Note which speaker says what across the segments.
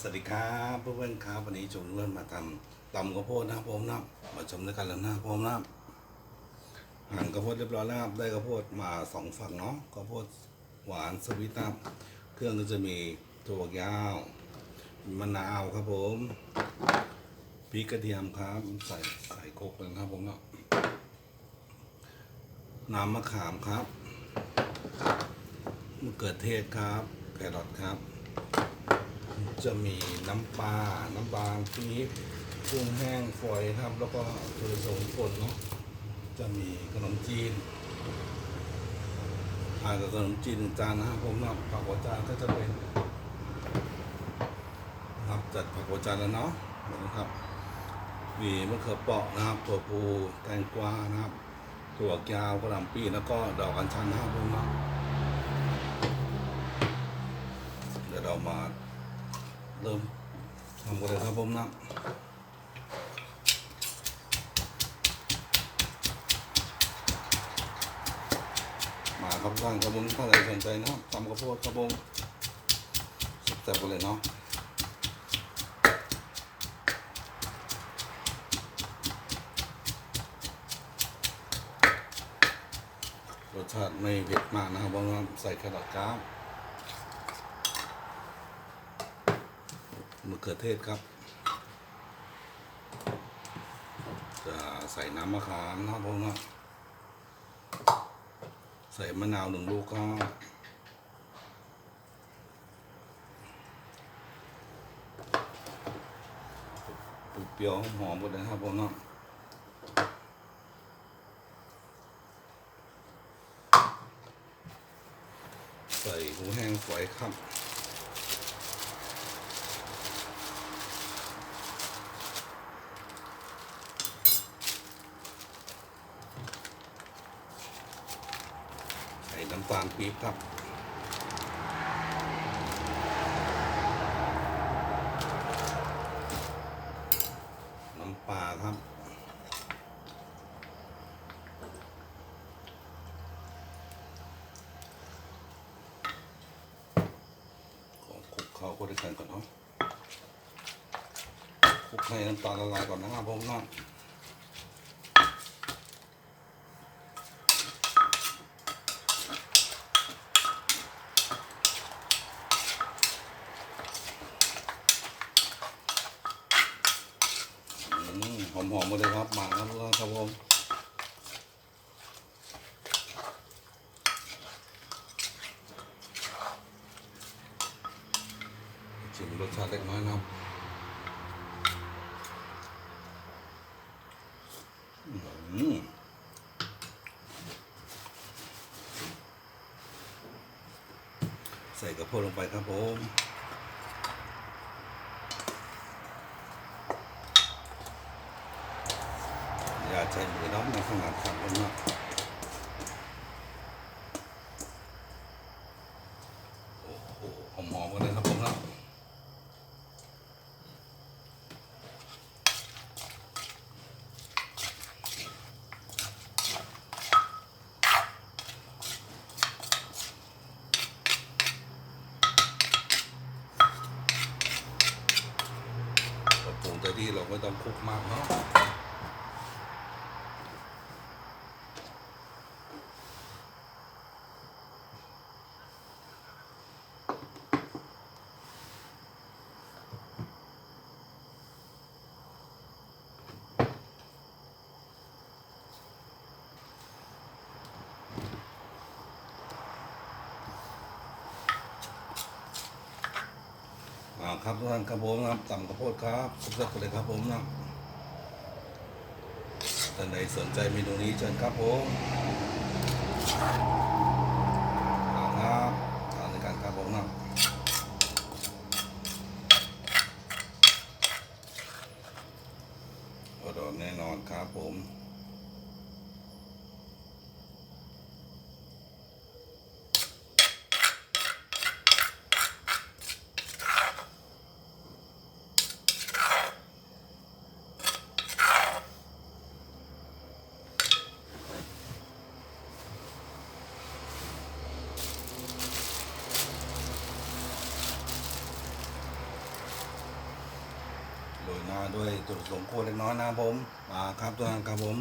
Speaker 1: สวัสดีครับเพื่อนๆครับวันนี้จุงเริ่มมาทำตำข้าวโพดนะครับผมนะมาชมด้วยกันแล้วนะครับผมนะหั่นข้าวโพดเรียบร้อยแล้วครับได้ข้าวโพดมาสองฝั่งเนาะข้าวโพดหวานสวิตนะเครื่องก็จะมีถั่วยาวมะนาวครับผมพริกกระเทียมครับใส่ใส่โคกเลยครับผมเนาะน้ำมะขามครับมะเขือเทศครับแครอทครับ จะมีน้ำปลา น้ำปลาปี๊บกุ้งแห้งฝอยครับ แล้วก็ถั่วสงป่นเนาะ จะมีขนมจีนทานกับขนมจีนจานนะครับผมนะผักหัวจานก็จะเป็นครับจัดผักหัวจานแล้วเนาะนะครับมีมะเขือเปราะนะครับถั่วพูแตงกวานะครับถั่วกยาวกระหล่ำปีแล้วก็ดอกอัญชันนะครับผมเนาะเดี๋ยวเรามา เริ่มทำกันเลยครับผมนะมาครับท่านกระบุงถ้าใครสนใจนะครับทำกระโพดกระบงแซ่บกันเลยเนาะรสชาติไม่เผ็ดมากนะครับผมนะใส่แครอทครับ มะเขือเทศครับ จะใส่น้ำมะขามนะครับผมนะใส่มะนาวหนึ่งลูกครับเปรี้ยวหอมหมดเลยครับผมเนาะใส่หูแห้งฝอยครับ ใส่น้ำตาลปี๊บครับ น้ำปลาครับ ขอคลุกเข้าก็ได้กันก่อนเนาะคลุกให้น้ำตาลละลายก่อนนะครับผมเนาะ อมหอมๆหมดเลยครับหมาครับครับผมชิมรสชาติเล็กน้อยนะครับอืมใส่กระเพาะลงไปครับผม อย่าใช้มือน้องในขนาดครับผมนะโอ้โหหอมๆกันเลยครับผมนะกระปุกแต่ที่เราไม่ต้องคุกมากเนาะ ครับทุกท่านครับผมนะครับต่ำข้าวโพดครับสุดยอดเลยครับผมนะท่านใดสนใจเมนูนี้เชิญครับผมเอาครับทานในการครับผมนะอดอแน่นอนครับผม มา ด้วยจุดสมโคเล็กน้อยนะครับผมมาครับตัวนั้นครับผม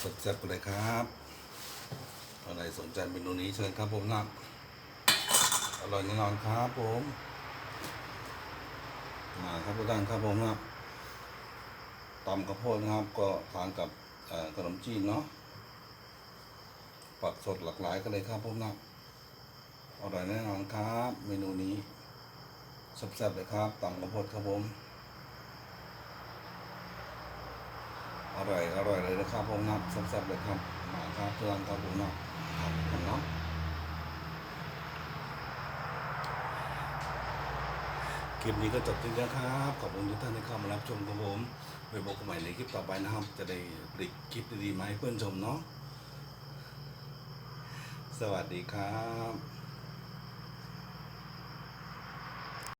Speaker 1: สดแซ่บไปเลยครับอะไรสนใจเมนูนี้เชิญครับผมนะครับอร่อยแน่นอนครับผมมาครับทุกท่านครับผมนะตำข้าวโพดนะครับ ก็ทานกับขนมจีนเนาะผักสดหลากหลายกันเลยครับผมนะครับอร่อยแน่นอนครับ เมนูนี้แซ่บๆเลยครับตำข้าวโพดครับผม อร่อยอร่อยเลยนะครับผมนะแซ่บๆเลยครับมาครับเพื่อนครับผมนะครับผมเนาะคลิปนี้ก็จบที่แล้ครับ ขอบคุณทุกท่านที่เข้ามารับชมกับผมไว้พบกันใหม่ในคลิปต่อไปนะครับ จะได้ผลิตคลิปดีๆมาให้เพื่อนชมเนาะสวัสดีครับ